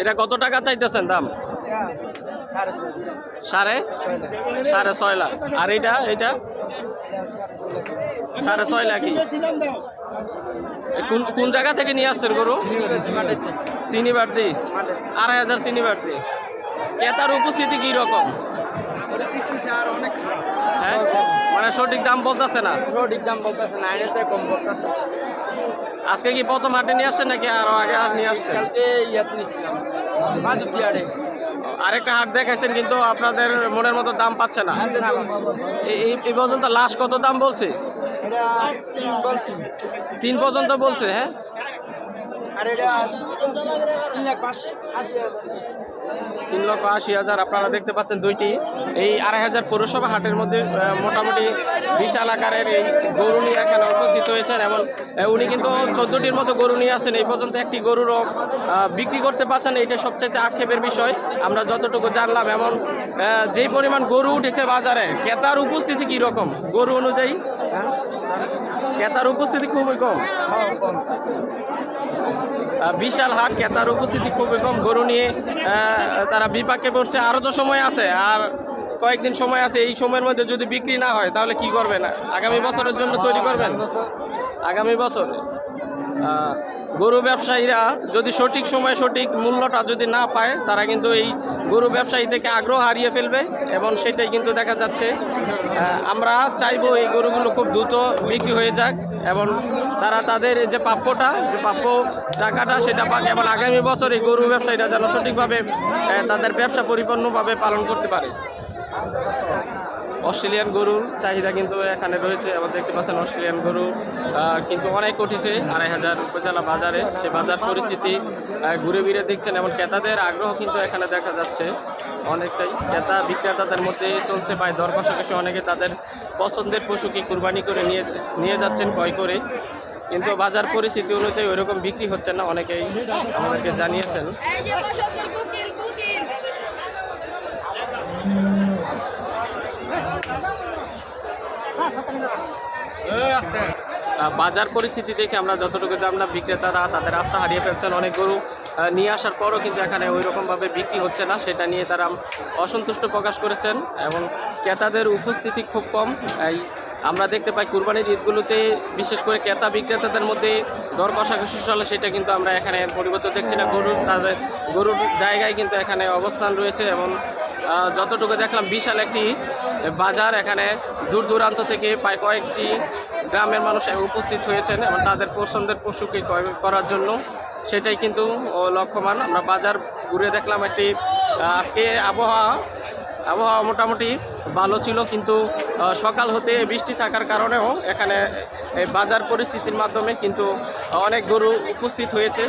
এটা কত টাকা চাইতেছেন দাম? সাড়ে? সাড়ে ছয় লাখ। আর এটা এটা? সাড়ে ছয় লাখ কোন কোন জায়গা থেকে নিয়ে আসছেন গরু? সিনিবাড়তি আড়াই হাজার সিনিবাড়তি ক্রেতার উপস্থিতি কি রকম? হ্যাঁ? মানে সঠিক দাম বলতেছে না? সঠিক দাম বলতেছে না আইনের কম বলতেছে। আজকে কি প্রথম হাটে নিয়ে আসছে নাকি আরও আগে নিয়ে আসছে কালকে ইয়াত নিয়েছিলাম মাঝে আরেকটা হাট দেখাইছেন কিন্তু আপনাদের মনের মতো দাম পাচ্ছে না। এই- পর্যন্ত লাস্ট কত দাম বলছে? এটা তিন বলছি। তিন পর্যন্ত বলছে হ্যাঁ? আর এটা তিন লাখ আশি হাজার। তিন লক্ষ আশি হাজার আপনারা দেখতে পাচ্ছেন দুইটি। এই আড়াই হাজার পৌরসভা হাটের মধ্যে মোটামুটি বিশাল আকারের এই গরু নিয়ে এখানে উপস্থিত হয়েছেন এবং উনি কিন্তু চোদ্দটির মতো গরু নিয়ে আসছেন। এই পর্যন্ত একটি গরুরও বিক্রি করতে পারছেন এটা সবচেয়ে আক্ষেপের বিষয়। আমরা যতটুকু জানলাম এমন যেই পরিমাণ গরু উঠেছে বাজারে ক্রেতার উপস্থিতি কী রকম? গরু অনুযায়ী? ক্রেতার উপস্থিতি খুবই কম। আহ, বিশাল হাট, ক্রেতার উপস্থিতি খুবই কম। গরু নিয়ে তারা বিপাকে পড়ছে। আরও তো সময় আছে। আর কয়েকদিন সময় আছে। এই সময়ের মধ্যে যদি বিক্রি না হয়, তাহলে কি করবেন? আগামী বছরের জন্য তৈরি করবেন? আগামী বছর? গরু ব্যবসায়ীরা যদি সঠিক সময়ে সঠিক মূল্যটা যদি না পায়, তারা কিন্তু এই গরু ব্যবসায়ী থেকে আগ্রহ হারিয়ে ফেলবে এবং সেটাই কিন্তু দেখা যাচ্ছে। আমরা চাইব এই গরুগুলো খুব দ্রুত বিক্রি হয়ে যাক এবং তারা তাদের যে প্রাপ্যটা, যে প্রাপ্য টাকাটা সেটা পাক এবং আগামী বছর এই গরু ব্যবসায়ীরা যেন সঠিকভাবে তাদের ব্যবসা পরিপূর্ণভাবে পালন করতে পারে। অস্ট্রেলিয়ান গরুর চাহিদা কিন্তু এখানে রয়েছে। এবং দেখতে পাচ্ছেন অস্ট্রেলিয়ান গরু কিন্তু অনেক উঠেছে আড়াই হাজার উপজেলা বাজারে। সে বাজার পরিস্থিতি ঘুরে ফিরে দেখছেন এমন ক্রেতাদের আগ্রহ কিন্তু এখানে দেখা যাচ্ছে অনেকটাই। ক্রেতা, বিক্রেতাদের মধ্যে চলছে প্রায় দর কষাকষি। অনেকে তাদের পছন্দের পশুকে কুরবানি করে নিয়ে নিয়ে যাচ্ছেন ক্রয় করে। কিন্তু বাজার পরিস্থিতি অনুযায়ী ওইরকম বিক্রি হচ্ছে না, অনেকেই আমাদেরকে জানিয়েছেন। বাজার পরিস্থিতি দেখে আমরা যতটুকু জানলাম বিক্রেতারা তাদের রাস্তা হারিয়ে ফেলছেন। অনেক গরু নিয়ে আসার পরও কিন্তু এখানে ওই রকমভাবে বিক্রি হচ্ছে না। সেটা নিয়ে তারা অসন্তুষ্ট প্রকাশ করেছেন এবং ক্রেতাদের উপস্থিতি খুব কম। এই আমরা দেখতে পাই কুরবানির ঈদগুলোতে, বিশেষ করে ক্রেতা বিক্রেতাদের মধ্যে দর কষাকষি চলে, সেটা কিন্তু আমরা এখানে পরিবর্তন দেখছি না। গরুর তাদের, গরুর জায়গায় কিন্তু এখানে অবস্থান রয়েছে এবং যতটুকু দেখলাম, বিশাল একটি বাজার। এখানে দূর দূরান্ত থেকে প্রায় কয়েকটি গ্রামের মানুষ উপস্থিত হয়েছেন এবং তাদের পছন্দের পশুকে ক্রয় করার জন্য। সেটাই কিন্তু লক্ষ্যমান। আমরা বাজার ঘুরে দেখলাম একটি আজকে আবহাওয়া আবহাওয়া মোটামুটি ভালো ছিল কিন্তু সকাল হতে বৃষ্টি থাকার কারণেও এখানে বাজার পরিস্থিতির মাধ্যমে কিন্তু অনেক গরু উপস্থিত হয়েছে।